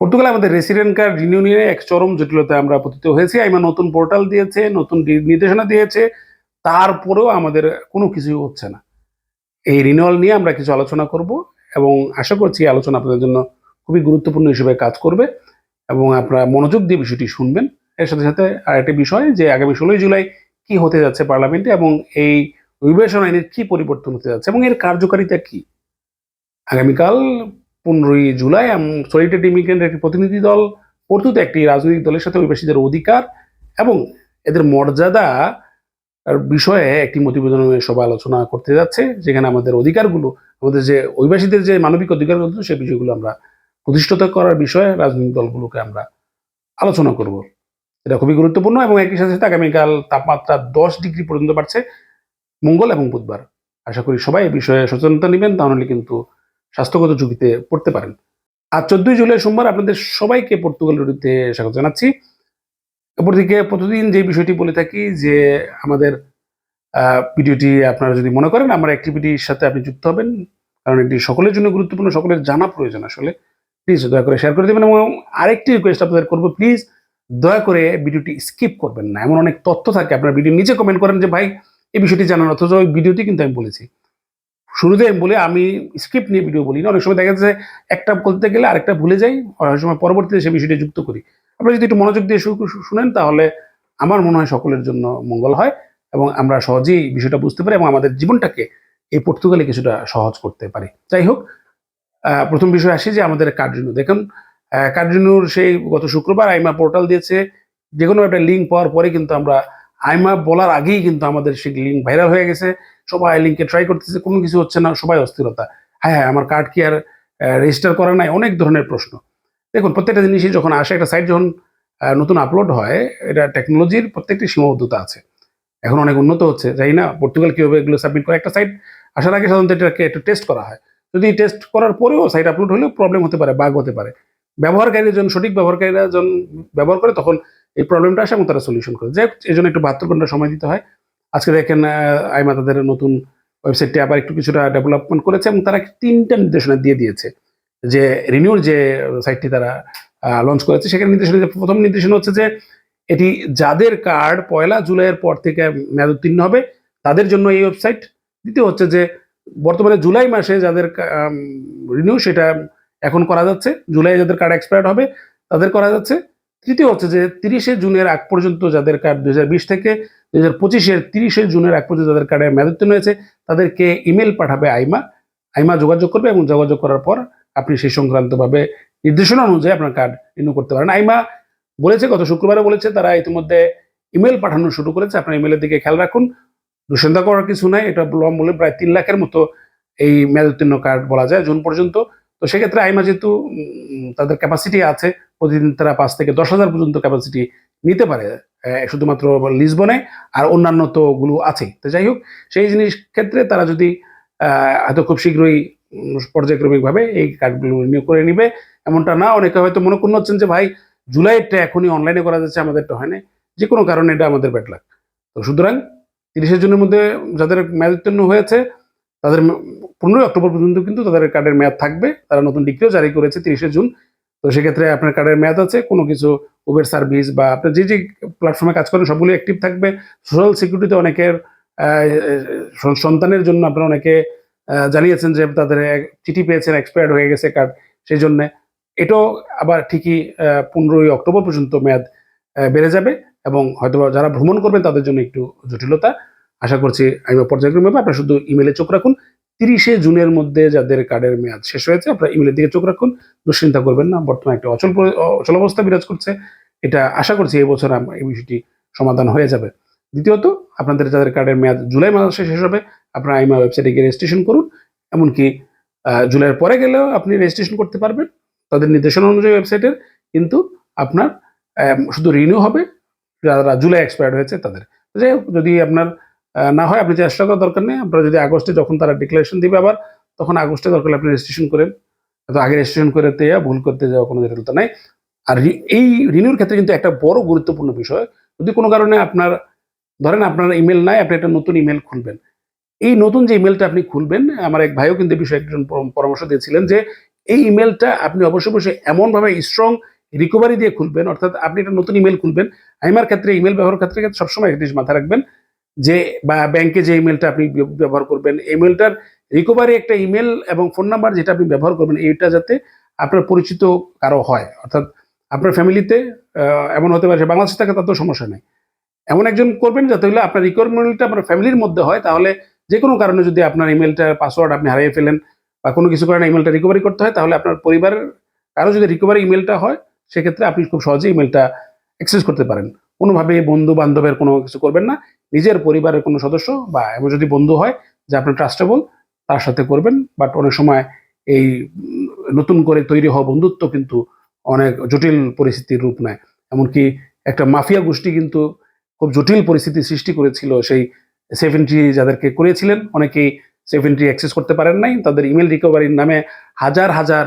পর্তুগালে আমাদের resident card renew নিয়ে এক চরম জটিলতায় আমরা পতিত হয়েছি। আইমা নতুন পোর্টাল দিয়েছে, নতুন নির্দেশনা দিয়েছে, তারপরেও আমাদের কোনো কিছুই হচ্ছে না। এই রিনিউয়াল নিয়ে আমরা কিছু আলোচনা করব এবং আশা করছি এই আলোচনা আপনাদের জন্য খুবই গুরুত্বপূর্ণ হিসেবে কাজ করবে এবং আপনারা মনোযোগ দিয়ে বিষয়টি শুনবেন। এর সাথে সাথে আরেকটি বিষয় যে আগামী ষোলোই জুলাই কি হতে যাচ্ছে পার্লামেন্টে এবং এই অভিবাসন আইনের কি পরিবর্তন হতে যাচ্ছে এবং এর কার্যকারিতা কি? আগামীকাল পনেরোই জুলাই এবং সলিটেড ইমিগ্রেন্ট একটি প্রতিনিধি দল পর্তুতে একটি রাজনৈতিক দলের সাথে অভিবাসীদের অধিকার এবং এদের মর্যাদা বিষয়ে একটি প্রতিবেদনের সভা আলোচনা করতে যাচ্ছে, যেখানে আমাদের অধিকারগুলো, আমাদের যে অভিবাসীদের যে মানবিক অধিকারগুলো সে বিষয়গুলো আমরা প্রতিষ্ঠিত করার বিষয়ে রাজনৈতিক দলগুলোকে আমরা আলোচনা করব। এটা খুবই গুরুত্বপূর্ণ এবং একই সাথে সাথে আগামীকাল তাপমাত্রা দশ ডিগ্রি পর্যন্ত বাড়ছে, মঙ্গল এবং বুধবার। আশা করি সবাই এই বিষয়ে সচেতনতা নেবেন, তাহলে কিন্তু স্বাস্থ্যগত ঝুঁকিতে পড়তে পারেন। আর চোদ্দই জুলাই সোমবার আপনাদের সবাইকে পর্তুগাল স্বাগত জানাচ্ছি। অপরদিকে প্রতিদিন যে বিষয়টি বলে থাকি যে আমাদের ভিডিওটি আপনারা যদি মনে করেন আমার অ্যাক্টিভিটির সাথে আপনি যুক্ত হবেন। কারণ এটি সকলের জন্য গুরুত্বপূর্ণ, সকলের জানা প্রয়োজন আসলে। প্লিজ দয়া করে শেয়ার করে দেবেন এবং আরেকটি রিকোয়েস্ট আপনাদের করব। প্লিজ দয়া করে ভিডিওটি স্কিপ করবেন না। এমন অনেক তথ্য থাকে। আপনার ভিডিও নিচে কমেন্ট করেন যে, ভাই, এই বিষয়টি জানান। অথচ ওই ভিডিওটি কিন্তু আমি বলেছি। শুরুতে বলে, আমি স্ক্রিপ্ট নিয়ে ভিডিও বলি না। অনেক সময় দেখা যাচ্ছে একটা বলতে গেলে আরেকটা ভুলে যাই, অনেক সময় পরবর্তীতে সেই বিষয়টি যুক্ত করি। আপনারা যদি একটু মনোযোগ দিয়ে শুনেন, তাহলে আমার মনে হয় সকলের জন্য মঙ্গল হয় এবং আমরা সহজেই বিষয়টা বুঝতে পারি এবং আমাদের জীবনটাকে এই পর্তুগালে কিছুটা সহজ করতে পারি। যাই হোক প্রথম বিষয় আসি যে আমাদের কার্ডিনো দেখুন কার্ডিনোর সেই গত শুক্রবার আইমা পোর্টাল দিয়েছে। যে কোনো একটা লিঙ্ক পাওয়ার পরে কিন্তু আমরা আইমা বলার আগেই কিন্তু আমাদের সেই লিঙ্ক ভাইরাল হয়ে গেছে। সবাই লিঙ্কে ট্রাই করতেছে, কোনো কিছু হচ্ছে না, সবাই অস্থিরতা। হ্যাঁ হ্যাঁ আমার কার্ড কি আর রেজিস্টার করা নাই? অনেক ধরনের প্রশ্ন। দেখুন, প্রত্যেকটা জিনিসই যখন আসে, একটা সাইট যখন নতুন আপলোড হয়, এটা টেকনোলজির প্রত্যেকটি সীমাবদ্ধতা আছে। এখন অনেক উন্নত হচ্ছে, জানি না পর্তুগাল কীভাবে এগুলো সাবমিট করে। একটা সাইট আসার আগে সাধারণত এটাকে একটু টেস্ট করা হয়। যদি টেস্ট করার পরেও সাইট আপলোড হলেও প্রবলেম হতে পারে বাগ হতে পারে। ব্যবহারকারীরা যখন, সঠিক ব্যবহারকারীরা যখন ব্যবহার করে, তখন এই প্রবলেমটা আসে এবং তারা সলিউশন করে। যাই এই জন্য একটু বাহাত্তর ঘণ্টা সময় দিতে হয়। আজকে দেখেন আইমা তাদের নতুন ওয়েবসাইটটি আবার একটু কিছুটা ডেভেলপমেন্ট করেছে এবং তারা তিনটা নির্দেশনা দিয়ে দিয়েছে। যে রিনিউর যে সাইটটি তারা লঞ্চ করেছে, সেখানে নির্দেশনা যে প্রথম নির্দেশনা হচ্ছে যে, এটি যাদের কার্ড পয়লা জুলাইয়ের পর থেকে মেয়াদ উত্তীর্ণ হবে, তাদের জন্য এই ওয়েবসাইট দ্বিতীয় হচ্ছে যে, বর্তমানে জুলাই মাসে যাদের রিনিউ সেটা এখন করা যাচ্ছে। জুলাই যাদের কার্ড এক্সপায়ার্ড হবে, তাদের করা যাচ্ছে। তৃতীয় হচ্ছে যে তিরিশে জুনের আগ পর্যন্ত যাদের কার্ড দু হাজার বিশ থেকে দুই হাজার পঁচিশের তিরিশে জুনের আগ পর্যন্ত যাদের কার্ডের মেয়াদ উত্তীর্ণ হয়েছে তাদেরকে ইমেল পাঠাবে আইমা। আইমা যোগাযোগ করবে এবং যোগাযোগ করার পর আপনি সেই সংক্রান্তভাবে নির্দেশনা অনুযায়ী আপনার কার্ড রিনিউ করতে পারেন। আইমা বলেছে, গত শুক্রবারে বলেছে, তারা ইতিমধ্যে ইমেল পাঠানো শুরু করেছে। আপনার ইমেলের দিকে খেয়াল রাখুন, দুশ্চিন্তা করার কিছু নাই। এটা বলে প্রায় তিন লাখের মতো এই মেয়াদত্তীর্ণ কার্ড বলা যায়। জুন পর্যন্ত তো সেক্ষেত্রে আইমা যেহেতু তাদের ক্যাপাসিটি আছে, প্রতিদিন তারা পাঁচ থেকে দশ হাজার পর্যন্ত ক্যাপাসিটি নিতে পারে শুধুমাত্র লিসবনে আর অন্যান্য তো গুলো আছে তো যাই হোক, সেই জিনিস ক্ষেত্রে তারা যদি হয়তো খুব শীঘ্রই পর্যায়ক্রমিকভাবে এই কার্ডগুলো রিনিউ করে নিবে, এমনটা না, অনেকে হয়তো মনে করুন হচ্ছেন যে, ভাই জুলাইটা এখনই অনলাইনে করা যাচ্ছে আমাদেরটা হয় না যে কোনো কারণে এটা আমাদের ব্যাড লাগ তো সুতরাং তিরিশে জুনের মধ্যে যাদের মেয়াদ উত্তীর্ণ হয়েছে তাদের পনেরোই অক্টোবর পর্যন্ত কিন্তু তাদের কার্ডের মেয়াদ থাকবে। তারা নতুন ডিগ্রিও জারি করেছে তিরিশে জুন। তো সেক্ষেত্রে আপনার কার্ডের মেয়াদ আছে, কোনো কিছু উবের সার্ভিস বা আপনার যে যে প্ল্যাটফর্মে কাজ করেন সবগুলো অ্যাক্টিভ থাকবে। সোশ্যাল সিকিউরিটিতে অনেকের সন্তানের জন্য আপনারা অনেকে জানিয়েছেন যে তাদের চিঠি পেয়েছেন এক্সপায়ার্ড হয়ে গেছে কার্ড সেই জন্য। এটাও আবার ঠিকই পনেরোই অক্টোবর পর্যন্ত মেয়াদ বেড়ে যাবে এবং হয়তো যারা ভ্রমণ করবেন তাদের জন্য একটু জটিলতা। আশা করছি আমি পর্যায়ক্রমে আপনারা শুধু ইমেলে চোখ রাখুন। তিরিশে জুনের মধ্যে যাদের কার্ডের মেয়াদ শেষ হয়েছে, আপনারা ইমেলের দিকে চোখ রাখুন। দুশ্চিন্তা করবেন না। বর্তমানে একটা অচল অচল অবস্থা বিরাজ করছে। এটা আশা করছি এই বছর এই বিষয়টি সমাধান হয়ে যাবে। দ্বিতীয়ত, আপনাদের যাদের কার্ডের মেয়াদ জুলাই মাসে শেষ হবে, আপনারা আইমা ওয়েবসাইটে গিয়ে রেজিস্ট্রেশন করুন। এমনকি জুলাইয়ের পরে গেলেও আপনি রেজিস্ট্রেশন করতে পারবেন। তাদের নির্দেশনা অনুযায়ী ওয়েবসাইটের কিন্তু আপনার শুধু রিনিউ হবে। যারা জুলাই এক্সপায়ার্ড হয়েছে তাদের। যাই হোক, যদি আপনার না হয় আপনি চেষ্টা করার দরকার নেই, আপনারা যদি আগস্টে যখন তারা ডিক্লারেশন দিবে আবার, তখন আগস্টে দরকার আপনি রেজিস্ট্রেশন করেন। তো আগে রেজিস্ট্রেশন করে দেওয়া ভুল করতে যাওয়া কোনো জটিলতা নাই। আর এই রিনিউর ক্ষেত্রে কিন্তু একটা বড় গুরুত্বপূর্ণ বিষয়, যদি কোনো কারণে আপনার, ধরেন আপনার ইমেল নাই, আপনি একটা নতুন ইমেল খুলবেন। এই নতুন যে ইমেলটা আপনি খুলবেন, আমার এক ভাইও কিন্তু বিষয়ে একজন পরামর্শ দিয়েছিলেন যে, এই ইমেলটা আপনি অবশ্যই অবশ্যই এমনভাবে স্ট্রং রিকভারি দিয়ে খুলবেন, অর্থাৎ আপনি একটা নতুন ইমেল খুলবেন। আইমার ক্ষেত্রে ইমেল ব্যবহার ক্ষেত্রে ক্ষেত্রে সবসময় একটা জিনিস মাথায় রাখবেন যে বা ব্যাংকে যে ইমেলটা আপনি ব্যবহার করবেন ইমেলটার রিকভারি একটা ইমেল এবং ফোন নাম্বার যেটা আপনি ব্যবহার করবেন, এইটা যাতে আপনার পরিচিত কারও হয়। অর্থাৎ আপনার ফ্যামিলিতে এমন হতে পারে বাংলাদেশে থাকে তাতেও সমস্যা নেই। এমন একজন করবেন যাতে হলে আপনার রিকোয়ারমেন্টটা আপনার ফ্যামিলির মধ্যে হয়, তাহলে যে কোনো কারণে যদি আপনার ইমেলটার পাসওয়ার্ড আপনি হারিয়ে ফেলেন বা কোনো কিছু কারণে ইমেলটা রিকভারি করতে হয়, তাহলে আপনার পরিবারের কারও যদি রিকভারি ইমেলটা হয়, সেক্ষেত্রে আপনি খুব সহজেই ইমেলটা অ্যাক্সেস করতে পারেন। কোনোভাবে বন্ধু বান্ধবের কোনো কিছু করবেন না। নিজের পরিবারের কোনো সদস্য বা এমন যদি বন্ধু হয় যে আপনার ট্রাস্টেবল তার সাথে করবেন। বাট অনেক সময় এই নতুন করে তৈরি হওয়া বন্ধুত্ব কিন্তু অনেক জটিল পরিস্থিতির রূপ নেয়। এমনকি একটা মাফিয়া গোষ্ঠী কিন্তু খুব জটিল পরিস্থিতি সৃষ্টি করেছিল। সেই সেভেন্টি যাদেরকে করেছিলেন, অনেকেই সেভেন্টি অ্যাক্সেস করতে পারেন নাই। তাদের ইমেল রিকভারির নামে হাজার হাজার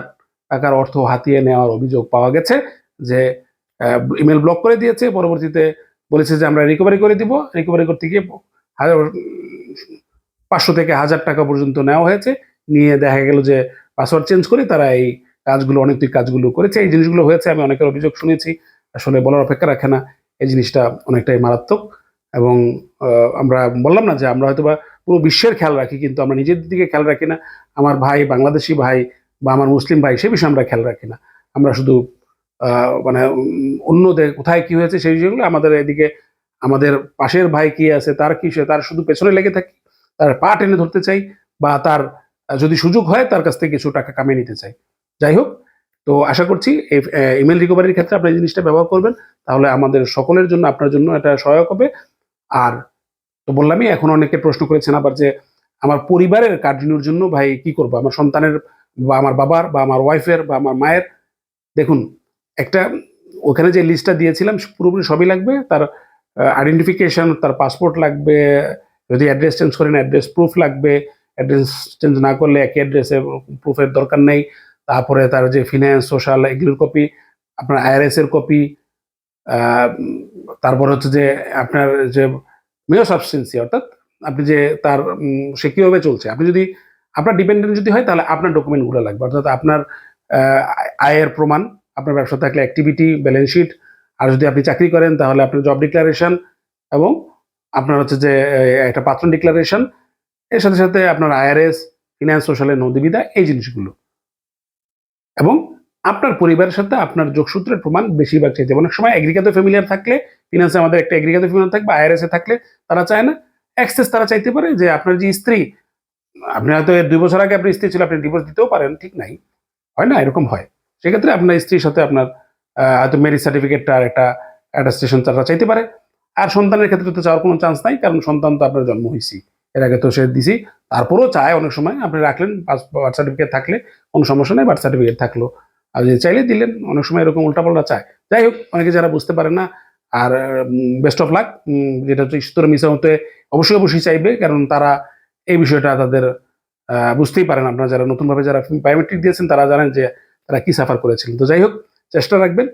টাকার অর্থ হাতিয়ে নেওয়ার অভিযোগ পাওয়া গেছে যে ইমেল ব্লক করে দিয়েছে। পরবর্তীতে বলেছে যে আমরা রিকভারি করে দিব। রিকভারি করতে গিয়ে হাজার, পাঁচশো থেকে হাজার টাকা পর্যন্ত নেওয়া হয়েছে। নিয়ে দেখা গেল যে পাসওয়ার্ড চেঞ্জ করে তারা এই কাজগুলো অনেক কাজগুলো করেছে। এই জিনিসগুলো হয়েছে, আমি অনেকের অভিযোগ শুনেছি। আসলে বলার অপেক্ষা রাখে না। এই জিনিসটা অনেকটাই মারাত্মক এবং আমরা বললাম না যে আমরা হয়তো বা পুরো বিশ্বের খেয়াল রাখি, কিন্তু আমরা নিজের দিকে খেয়াল রাখি না। আমার ভাই বাংলাদেশি ভাই বা আমার মুসলিম ভাই সে বিষয়ে আমরা খেয়াল রাখি না। আমরা শুধু মানে উম, অন্য দে- কোথায় কি হয়েছে সেই বিষয়গুলো আমাদের এদিকে আমাদের পাশের ভাই কি আছে তার কি তার শুধু পেছনে লেগে থাকি তার পা টেনে ধরতে চাই বা তার যদি সুযোগ হয় তার কাছ থেকে কিছু টাকা কামিয়ে নিতে চাই। যাই হোক তো আশা করছি ইমেল রিকভারির ক্ষেত্রে আপনি এই জিনিসটা ব্যবহার করবেন তাহলে আমাদের সকলের জন্য আপনার জন্য এটা সহায়ক হবে। আর তো বললামই এখন অনেকে প্রশ্ন করেছেন আবার যে আমার পরিবারের কার্ডিনোর জন্য ভাই কি করব? আমার সন্তানের বা আমার বাবার বা আমার ওয়াইফের বা আমার মায়ের? দেখুন একটা, ওখানে যে লিস্টটা দিয়েছিলাম, পুরোপুরি সবই লাগবে। তার আইডেন্টিফিকেশন তার পাসপোর্ট লাগবে, যদি অ্যাড্রেস চেঞ্জ করেন অ্যাড্রেস প্রুফ লাগবে। অ্যাড্রেস চেঞ্জ না করলে একই অ্যাড্রেসে প্রুফের দরকার নেই। তারপরে তার যে ফিনান্স সোশ্যাল এগুলোর কপি আপনার আইআরএস এর কপি তারপর হচ্ছে যে আপনার যে মেয় সাবস্টেন্সি অর্থাৎ আপনি যে তার সে কীভাবে চলছে? আপনি যদি, আপনার ডিপেন্ডেন্ট যদি হয়, তাহলে আপনার ডকুমেন্টগুলো লাগবে। অর্থাৎ আপনার আয়ের প্রমাণ আপনার ব্যবসা থাকলে অ্যাক্টিভিটি ব্যালেন্স শিট আর যদি আপনি চাকরি করেন, তাহলে আপনার জব ডিক্লারেশন এবং আপনার হচ্ছে যে একটা পাত্র ডিক্লারেশন এর সাথে সাথে আপনার আইআরএস ফিনান্স সোশ্যালের নদীবিদা এই জিনিসগুলো। এবং আপনার পরিবারের সাথে আপনার যোগসূত্রের প্রমাণ বেশিরভাগ চাইতে। অনেক সময় এগ্রিগেটিভ ফ্যামিলিয়ার থাকলে ফিনান্সে আমাদের একটা এগ্রিগেটিভ ফ্যামিলিয়ার থাকবে আইআরএস এ থাকলে তারা চায় না। অ্যাক্সেস তারা চাইতে পারে যে, আপনার যে স্ত্রী, আপনি হয়তো দুই বছর আগে আপনার স্ত্রী ছিল, আপনি ডিভোর্স দিতেও পারেন, ঠিক নাই। হয় না, এরকম হয়। সেক্ষেত্রে আপনার স্ত্রীর সাথে আপনার হয়তো ম্যারিজ সার্টিফিকেটটা আর একটা অ্যাটাস্টেশন তারা চাইতে পারে। আর সন্তানের ক্ষেত্রে তো চাওয়ার কোনো চান্স নাই, কারণ সন্তান তো আপনার জন্ম হয়েছি। এর আগে তো সে দিছি। তারপরেও চায় অনেক সময়, আপনি রাখলেন বার্থ সার্টিফিকেট থাকলে কোনো সমস্যা নেই বার্থ সার্টিফিকেট থাকল। আর যদি চাইলে দিলেন, অনেক সময় এরকম উল্টাপাল্টা চায়। যাই হোক, অনেকে যারা বুঝতে পারে না, আর বেস্ট অফ লাক যেটা হচ্ছে ঈশ্বর হতে অবশ্যই অবশ্যই চাইবে, কারণ তারা এই বিষয়টা তাদের বুঝতেই পারেন। আপনারা যারা নতুনভাবে যারা বায়োমেট্রিক দিয়েছেন, তারা জানেন যে তারা কি সাফার করেছিলেন তো যাই হোক, চেষ্টা রাখবেন।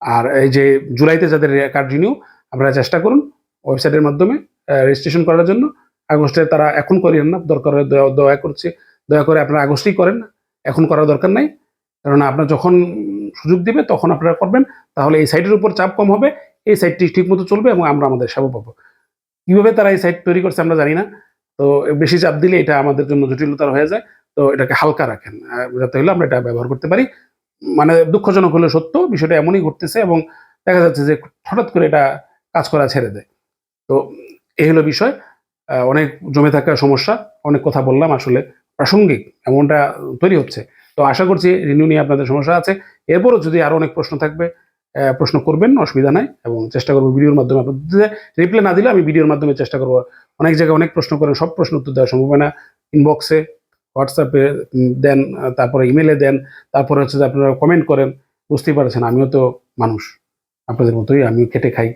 আর এই যে জুলাইতে যাদের কার্ড রিনিউ আপনারা চেষ্টা করুন ওয়েবসাইটের মাধ্যমে রেজিস্ট্রেশন করার জন্য। আগস্টে তারা এখন করেন না, দরকার দয়া- করছে। দয়া করে আপনারা আগস্টেই করেন, এখন করার দরকার নাই। কারণ আপনার যখন সুযোগ দিবে, তখন আপনারা করবেন। তাহলে এই সাইটের উপর চাপ কম হবে, এই সাইটটি ঠিকমতো চলবে এবং আমরা আমাদের সেবা পাবো। কীভাবে তারা এই সাইট তৈরি করছে আমরা জানি না। তো বেশি চাপ দিলে এটা আমাদের জন্য জটিলতার হয়ে যায়। তো এটাকে হালকা রাখেন যাতে হলে আমরা এটা ব্যবহার করতে পারি। মানে দুঃখজনক হলে সত্য, বিষয়টা এমনই ঘটতেছে এবং দেখা যাচ্ছে যে হঠাৎ করে এটা কাজ করা ছেড়ে দেয়। তো এই হলো বিষয়। অনেক জমে থাকা সমস্যা, অনেক কথা বললাম, আসলে প্রাসঙ্গিক এমনটা তৈরি হচ্ছে। তো আশা করছি রিনিউ নিয়ে আপনাদের সমস্যা আছে। এরপরও যদি আরও অনেক প্রশ্ন থাকবে প্রশ্ন করবেন, অসুবিধা নাই এবং চেষ্টা করব ভিডিওর মাধ্যমে আপনাদের রিপ্লাই না দিলে আমি ভিডিওর মাধ্যমে চেষ্টা করব। অনেক জায়গায় অনেক প্রশ্ন করেন, সব প্রশ্ন উত্তর দেওয়া সম্ভব হয় না। ইনবক্সে হোয়াটসঅ্যাপে দেন তারপরে ইমেলে দেন, তারপরে হচ্ছে যে আপনারা কমেন্ট করেন, বুঝতেই পারছেন, আমিও তো মানুষ, আপনাদের মতোই আমিও খেটে খাই।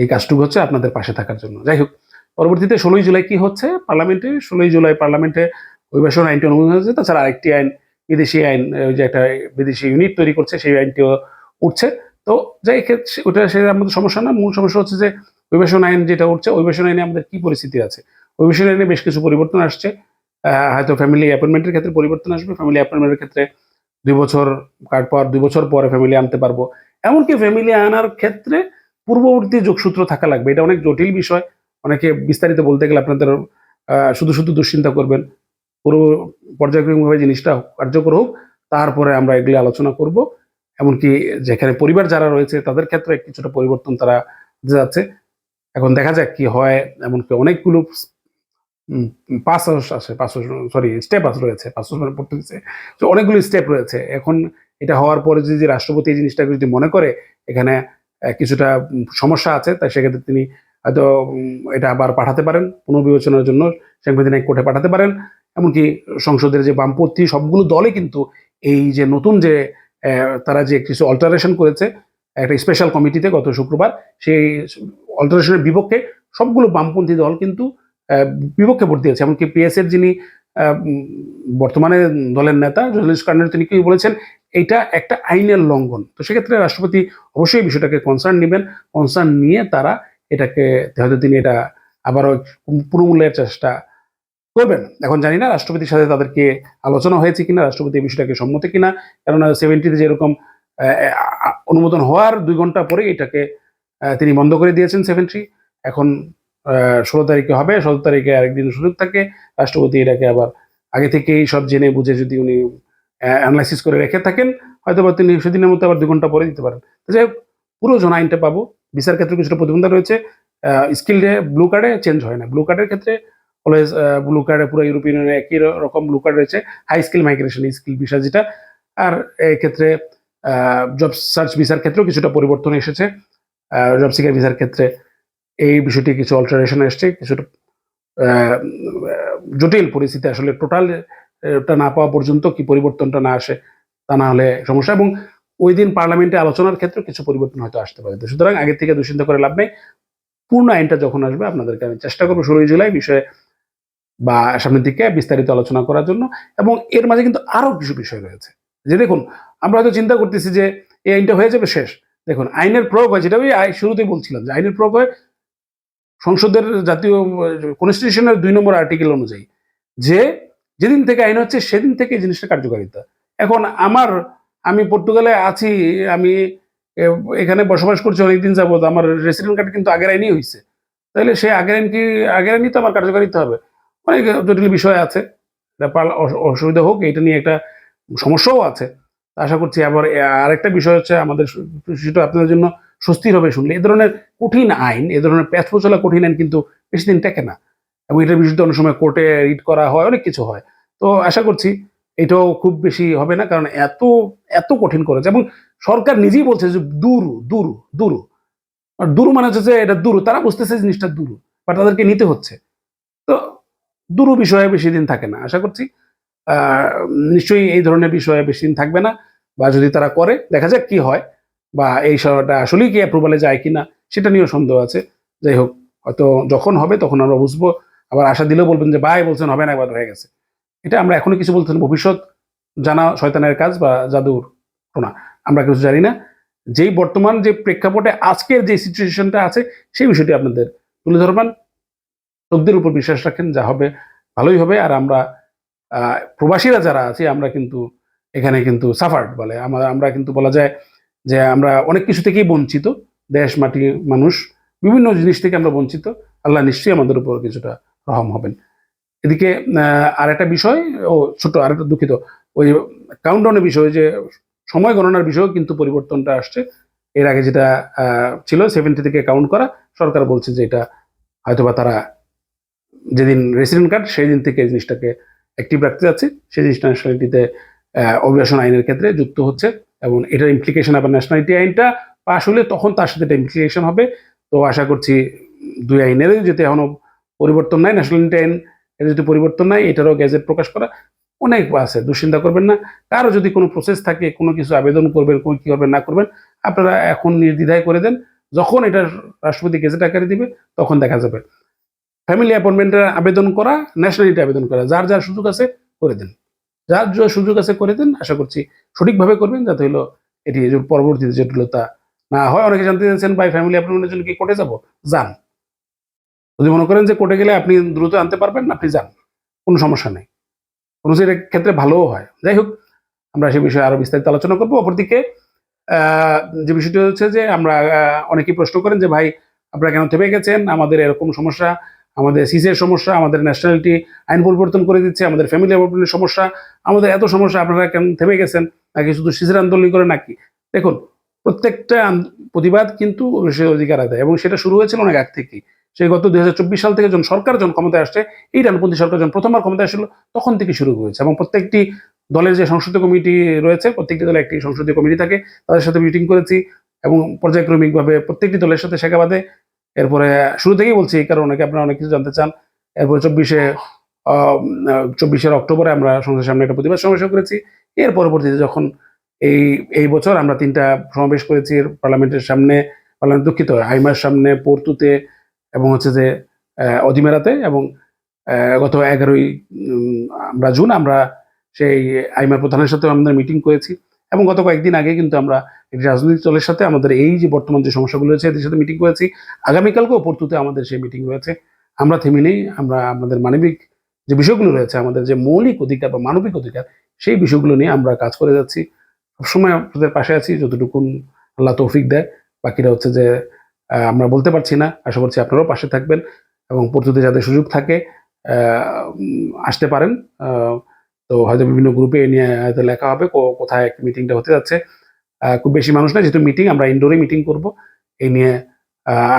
এই কাজটুকু হচ্ছে আপনাদের পাশে থাকার জন্য। যাই হোক, পরবর্তীতে ষোলোই জুলাই কি হচ্ছে? পার্লামেন্টে, ষোলোই জুলাই পার্লামেন্টে অভিবাসন আইনটি অনুমোদন হয়েছে। তাছাড়া আরেকটি আইন, বিদেশি আইন ওই যে একটা বিদেশি ইউনিট তৈরি করছে, সেই আইনটিও উঠছে। তো যাই ক্ষেত্রে ওটা সে আমাদের সমস্যা না, মূল সমস্যা হচ্ছে যে অভিবাসন আইন যেটা উঠছে, অভিবাসন আইনে আমাদের কি পরিস্থিতি আছে? অভিবাসন আইনে বেশ কিছু পরিবর্তন আসছে। হয়তো ফ্যামিলি অ্যাপয়েন্টমেন্টের ক্ষেত্রে পরিবর্তন আসবে ফ্যামিলি অ্যাপয়েন্টমেন্টের ক্ষেত্রে দুই বছর কাট পর, দুই বছর পরে ফ্যামিলি আনতে পারব। এমনকি ফ্যামিলি আনার ক্ষেত্রে পূর্ববর্তী যোগসূত্র থাকা লাগবে। এটা অনেক জটিল বিষয়। অনেকে বিস্তারিত বলতে গেলে আপনাদের শুধু শুধু দুশ্চিন্তা করবেন। পুরো পর্যায়ক্রমিকভাবে জিনিসটা কার্যকর হোক, তারপরে আমরা এগুলি আলোচনা করব। এমনকি যেখানে পরিবার যারা রয়েছে, তাদের ক্ষেত্রে কিছুটা পরিবর্তন তারা যাচ্ছে। এখন দেখা যাক কি হয়। এমনকি অনেকগুলো পাস আছে পাস সরি স্টেপ আছে রয়েছে পাস মানে পড়তে দিচ্ছে। তো অনেকগুলো স্টেপ রয়েছে। এখন এটা হওয়ার পরে যদি রাষ্ট্রপতি এই জিনিসটাকে যদি মনে করে, এখানে কিছুটা সমস্যা আছে, তাই সেক্ষেত্রে তিনি হয়তো এটা আবার পাঠাতে পারেন, পুনর্বিবেচনার জন্য সাংবিধানিক কোর্টে পাঠাতে পারেন। এমনকি সংসদের যে বামপন্থী সবগুলো দলে কিন্তু এই যে নতুন যে তারা যে কিছু অল্টারেশন করেছে, একটা স্পেশাল কমিটিতে গত শুক্রবার, সেই অল্টারেশনের বিপক্ষে সবগুলো বামপন্থী দল কিন্তু বিপক্ষে ভোট দিয়েছে। এমনকি পিএস এর যিনি বর্তমানে দলের নেতা জলিস কার্নের তিনি কি বলেছেন, এটা একটা আইনের লঙ্ঘন। তো সেক্ষেত্রে রাষ্ট্রপতি অবশ্যই বিষয়টাকে কনসার্ন নেবেন। কনসার্ন নিয়ে তারা এটাকে, হয়তো তিনি এটা আবারও পুনমূল্যের চেষ্টা করবেন। এখন জানি না রাষ্ট্রপতির সাথে তাদেরকে আলোচনা হয়েছে কিনা, রাষ্ট্রপতি এই বিষয়টাকে সম্মতি কিনা। কেননা সেভেন্টিতে যেরকম অনুমোদন হওয়ার দুই ঘণ্টা পরে এটাকে তিনি বন্ধ করে দিয়েছেন সেভেন্টি এখন ষোলো তারিখে হবে, ষোলো তারিখে আরেকদিন সুযোগ থাকে। রাষ্ট্রপতি এটাকে আবার আগে থেকেই সব জেনে বুঝে যদি উনি অ্যানালাইসিস করে রেখে থাকেন হয়তো বা তিনি সেদিনের মধ্যে আবার দু ঘণ্টা পরে দিতে পারেন। যাই পুরো জন আইনটা পাবো। বিচার ক্ষেত্রে কিছুটা প্রতিবন্ধা রয়েছে। স্কিল ব্লু কার্ডে চেঞ্জ হয় না। ব্লু কার্ডের ক্ষেত্রে অলওয়েজ ব্লু কার্ডে পুরো ইউরোপিয়ান ইউনিয়নে একই রকম ব্লু কার্ড রয়েছে। High skill migration skill visa যেটা। আর এক্ষেত্রে জব সার্চ ভিসার ক্ষেত্রেও কিছুটা পরিবর্তন এসেছে। জব সিকার ভিসার ক্ষেত্রে এই বিষয়টি কিছু অল্টারেশন এসছে কিছুটা জটিল পরিস্থিতি আসলে টোটাল টা না পাওয়া পর্যন্ত কি পরিবর্তনটা না আসে তা না হলে সমস্যা। এবং ওই দিন পার্লামেন্টে আলোচনার ক্ষেত্রে কিছু পরিবর্তন হয়তো আসতে পারে। সুতরাং আগে থেকে দুশ্চিন্তা করে লাভ নেই। পূর্ণ আইনটা যখন আসবে, আপনাদেরকে আমি চেষ্টা করব ষোলোই জুলাই বিষয়ে বা সামনের দিকে বিস্তারিত আলোচনা করার জন্য। এবং এর মাঝে কিন্তু আরও কিছু বিষয় রয়েছে। যে দেখুন, আমরা হয়তো চিন্তা করতেছি যে, এই আইনটা হয়ে যাবে শেষ। দেখুন, আইনের প্রয়োগ হয়, যেটা আমি শুরুতেই বলছিলাম যে, আইনের প্রয়োগ হয় সংসদের জাতীয় কনস্টিটিউশনের দুই নম্বর আর্টিকেল অনুযায়ী, যে যেদিন থেকে আইন হচ্ছে, সেদিন থেকে জিনিসটা কার্যকারিতা। এখন আমার, আমি পর্তুগালে আছি, আমি এখানে বসবাস করছি অনেকদিন যাবত আমার রেসিডেন্ট কার্ড কিন্তু আগের আইনই হয়েছে তাহলে সে আগের আইন কি, আগের আইনই তো আমার কার্যকারিতা হবে। অনেক জটিল বিষয় আছে অসুবিধা হোক, এটা নিয়ে একটা সমস্যাও আছে। আশা করছি আবার আরেকটা বিষয় হচ্ছে আমাদের সেটা আপনাদের জন্য স্বস্তির হবে শুনলে। এ ধরনের কঠিন আইন, এ ধরনের প্যাচ চলা কঠিন আইন কিন্তু বেশি দিন টেকে না এবং এটার বিরুদ্ধে অনেক সময় কোর্টে রিড করা হয়, অনেক কিছু হয়। তো আশা করছি এটাও খুব বেশি হবে না কারণ এত এত কঠিন করেছে এবং সরকার নিজেই বলছে যে দূর দূর দূর। আর দূর মানে হচ্ছে যে এটা দূর, তারা বুঝতেছে জিনিসটা দূর, বা তাদেরকে নিতে হচ্ছে। তো দূর বিষয়ে বেশি দিন থাকে না, আশা করছি। নিশ্চয়ই এই ধরনের বিষয়ে বেশি দিন থাকবে না, বা যদি তারা করে, দেখা যাক কি হয়। বা এই বিষয়টা আসলেই কি অ্যাপ্রুভালে যায় কিনা, সেটা নিয়েও সন্দেহ আছে। যাই হোক, হয়তো যখন হবে তখন আমরা বুঝব। আবার আশা দিলেও বলবেন যে ভাই বলছেন, হবে না, একবার হয়ে গেছে। এটা আমরা এখনও কিছু বলতেন ভবিষ্যৎ জানা শয়তানের কাজ বা জাদুর টোনা, আমরা কিছু জানি না। যেই বর্তমান যে প্রেক্ষাপটে আজকের যে সিচুয়েশনটা আছে, সেই বিষয়টি আপনাদের তুলে ধরবেন। লোকদের উপর বিশ্বাস রাখেন, যা হবে ভালোই হবে। আর আমরা প্রবাসীরা যারা আছি, আমরা কিন্তু এখানে কিন্তু সাফার্ড বলে। আমরা কিন্তু বলা যায় যে আমরা অনেক কিছু থেকেই বঞ্চিত, দেশ, মাটি, মানুষ, বিভিন্ন জিনিস থেকে আমরা বঞ্চিত। আল্লাহ নিশ্চয়ই আমাদের উপর কিছুটা রহম হবেন। এদিকে আর একটা বিষয়, ও ছোট আর একটা দুঃখিত, ওই কাউন্টডাউনের বিষয়, যে সময় গণনার বিষয়েও কিন্তু পরিবর্তনটা আসছে। এর আগে যেটা ছিল সেভেন্টি থেকে কাউন্ট করা, সরকার বলছে যে এটা হয়তোবা তারা যেদিন রেসিডেন্ট কার্ড সেই দিন থেকে জিনিসটাকে অ্যাক্টিভ রাখতে যাচ্ছে। সেই জিনিসটা ন্যাশনালিটিতে অভিবাসন আইনের ক্ষেত্রে যুক্ত হচ্ছে। এবং এটার ইমপ্লিকেশন আবার ন্যাশনালিটি আইনটা পাশ হলে তখন তার সাথে এটা ইমপ্লিকেশন হবে। তো আশা করছি দুই আইনের যেতে এখনও পরিবর্তন নাই ন্যাশনালিটি আইন এর যদি পরিবর্তন নাই, এটারও গ্যাজেট প্রকাশ করা অনেক আছে, দুশ্চিন্তা করবেন না। কারও যদি কোনো প্রসেস থাকে, কোনো কিছু আবেদন করবেন, কোন কি করবেন, না করবেন, আপনারা এখন নির্দ্বিধায় করে দেন। যখন এটা রাষ্ট্রপতি গেজেট আকারে দিবে, তখন দেখা যাবে। ফ্যামিলি অ্যাপয়েন্টমেন্টের আবেদন করা ন্যাশনালিটি আবেদন করা, যার যার সুযোগ আছে, করে দেন। যার সুযোগ আছে করে দেন, আশা করছি সঠিকভাবে করবেন যাতে হলো এটি পরবর্তীতে জটিলতা না হয়। অনেকে জানতে চাইছেন, ভাই ফ্যামিলি অ্যাপয়েন্টমেন্টের জন্য কি কোর্টে যাব? যান। যদি মনে করেন যে কোর্টে গেলে আপনি দ্রুত আনতে পারবেন না আপনি যান। কোনো সমস্যা নেই। কোনো সেটার ক্ষেত্রে ভালোও হয়। যাই হোক, আমরা সে বিষয়ে আরও বিস্তারিত আলোচনা করব। অপরদিকে যে বিষয়টি হচ্ছে যে আমরা অনেকেই প্রশ্ন করেন যে, ভাই, আপনারা কেন থেমে গেছেন? আমাদের এরকম সমস্যা আমাদের সিসের সমস্যা, আমাদের ন্যাশনালিটি আইন পরিবর্তন করে দিচ্ছে, আমাদের ফ্যামিলি পরিবর্তনের সমস্যা, আমাদের এত সমস্যা, আপনারা কেন থেমে গেছেন? নাকি শুধু সিসের আন্দোলন করে নাকি? দেখুন, প্রত্যেকটা প্রতিবাদ কিন্তু সে অধিকার আদায় এবং সেটা শুরু হয়েছিল অনেক আগ থেকেই। সেই গত দুই সাল থেকে যখন সরকার যখন ক্ষমতায় আসছে, এই ডানপন্থী সরকার যখন প্রথমবার ক্ষমতায় আসছিল, তখন থেকে শুরু হয়েছে এবং প্রত্যেকটি দলের যে সংসদীয় কমিটি রয়েছে, প্রত্যেকটি দলে একটি সংসদীয় কমিটি থাকে, তাদের সাথে মিটিং করেছি এবং পর্যায়ক্রমিকভাবে প্রত্যেকটি দলের সাথে শেখা বাদে এরপরে শুরু থেকেই বলছি এই কারণে অনেকে আপনারা অনেক কিছু জানতে চান। এরপরে চব্বিশে চব্বিশের অক্টোবরে আমরা সংসদের সামনে একটা প্রতিবাদ সমাবেশ করেছি। এর পরবর্তীতে যখন এই এই বছর আমরা তিনটা সমাবেশ করেছি পার্লামেন্টের সামনে পার্লামেন্ট দুঃখিত আইমার সামনে পর্তুতে এবং হচ্ছে যে আহ, অদিমেরাতে এবং গত এগারোই আমরা জুন আমরা সেই আইমার প্রধানের সাথে আমাদের মিটিং করেছি। এবং গত কয়েকদিন আগে কিন্তু আমরা রাজনৈতিক দলের সাথে আমাদের এই যে বর্তমান যে সমস্যাগুলো রয়েছে, এদের সাথে মিটিং করেছি। আগামীকালকেও পর্তুতে আমাদের সেই মিটিং রয়েছে। আমরা থেমে নেই, আমরা আমাদের মানবিক যে বিষয়গুলো রয়েছে, আমাদের যে মৌলিক অধিকার বা মানবিক অধিকার, সেই বিষয়গুলো নিয়ে আমরা কাজ করে যাচ্ছি। সবসময় আপনাদের পাশে আছি, যতটুকুন আল্লাহ তৌফিক দেয়। বাকিরা হচ্ছে যে আমরা বলতে পারছি না। আশা করছি আপনারাও পাশে থাকবেন এবং পর্তুতে যাদের সুযোগ থাকে আসতে পারেন। তো হয়তো বিভিন্ন গ্রুপে এ নিয়ে হয়তো লেখা হবে কোথায় মিটিংটা হতে যাচ্ছে। খুব বেশি মানুষ না যেহেতু মিটিং আমরা ইনডোরে মিটিং করব। এই নিয়ে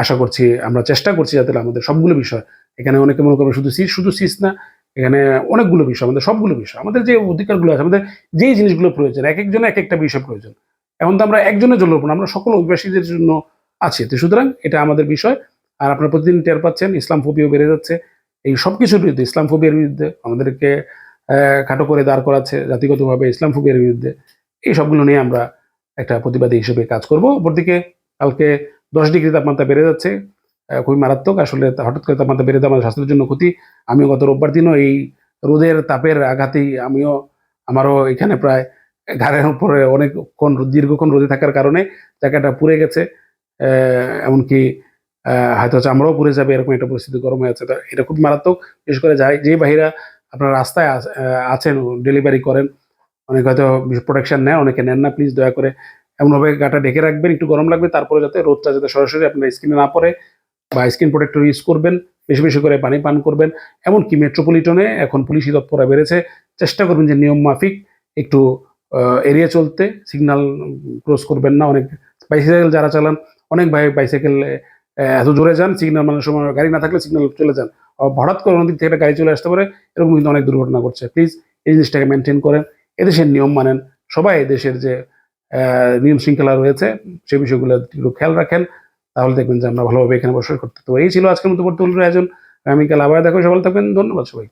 আশা করছি, আমরা চেষ্টা করছি যাতে আমাদের সবগুলো বিষয়, এখানে অনেকে মনে করবে শুধু সিস শুধু সিস না, এখানে অনেকগুলো বিষয়, আমাদের সবগুলো বিষয়, আমাদের যে অধিকারগুলো আছে, আমাদের যেই জিনিসগুলো প্রয়োজন, এক একজনের এক একটা বিষয় প্রয়োজন। এখন তো আমরা একজনের জন্য না, আমরা সকল অভিবাসীদের জন্য আছি। তো সুতরাং এটা আমাদের বিষয়, আর আপনারা প্রতিদিন টের পাচ্ছেন ইসলাম ফোবিও বেড়ে যাচ্ছে। এই সব কিছুর বিরুদ্ধে ইসলাম ফোবিয়ার বিরুদ্ধে আমাদেরকে খাটো করে দাঁড় করাচ্ছে জাতিগতভাবে ইসলাম ফোবিয়ার বিরুদ্ধে। এই সবগুলো নিয়ে আমরা একটা প্রতিবাদী হিসেবে কাজ করব। অপরদিকে কালকে দশ ডিগ্রি তাপমাত্রা বেড়ে যাচ্ছে খুবই মারাত্মক। আসলে হঠাৎ করে তাপমাত্রা বেড়ে আমাদের স্বাস্থ্যের জন্য ক্ষতি। আমিও গত রোববার দিনও এই রোদের তাপের আঘাতেই আমিও, আমারও এখানে প্রায় ঘাড়ের উপরে অনেকক্ষণ দীর্ঘক্ষণ রোদে থাকার কারণে জায়গাটা পুড়ে গেছে। এমনকি হয়তো চামড়াও পুড়ে যাবে, এরকম একটা পরিস্থিতি গরম হয়ে তো এটা খুব মারাত্মক। বিশেষ করে যাই যে বাহিরা আপনার রাস্তায় আছ- আছেন ডেলিভারি করেন, অনেকে হয়তো প্রোটেকশন নেন, অনেকে নেন না প্লিজ দয়া করে এমনভাবে গাটা ঢেকে রাখবেন, একটু গরম লাগবে, তারপরে যাতে রোদটা যাতে সরাসরি আপনার স্কিনে না পড়ে বা স্কিন প্রোটেক্টর ইউজ করবেন, বেশি বেশি করে পানি পান করবেন। এমনকি মেট্রোপলিটনে এখন পুলিশি তৎপরা বেড়েছে, চেষ্টা করবেন যে নিয়ম মাফিক একটু এড়িয়ে চলতে সিগন্যাল ক্রস করবেন না, অনেক বাইসাইকেল যারা চালান, অনেক ভাই বাইসাইকেল এত জোরে যান সিগন্যাল মানে সময় গাড়ি না থাকলে সিগন্যাল চলে যান। হঠাৎ করে অন্যদিক থেকে গাড়ি চলে আসতে পারে, এরকম কিন্তু অনেক দুর্ঘটনা করছে প্লিজ এই জিনিসটাকে মেনটেন করেন। এদেশের নিয়ম মানেন, সবাই এদেশের যে নিয়ম শৃঙ্খলা রয়েছে সেই বিষয়গুলো একটু খেয়াল রাখেন, তাহলে দেখবেন যে আমরা ভালোভাবে এখানে বসবাস করতে তো এই ছিল আজকের মতো বর্তমান আয়োজন। আগামীকাল আবার দেখো সবাই থাকবেন, ধন্যবাদ সবাই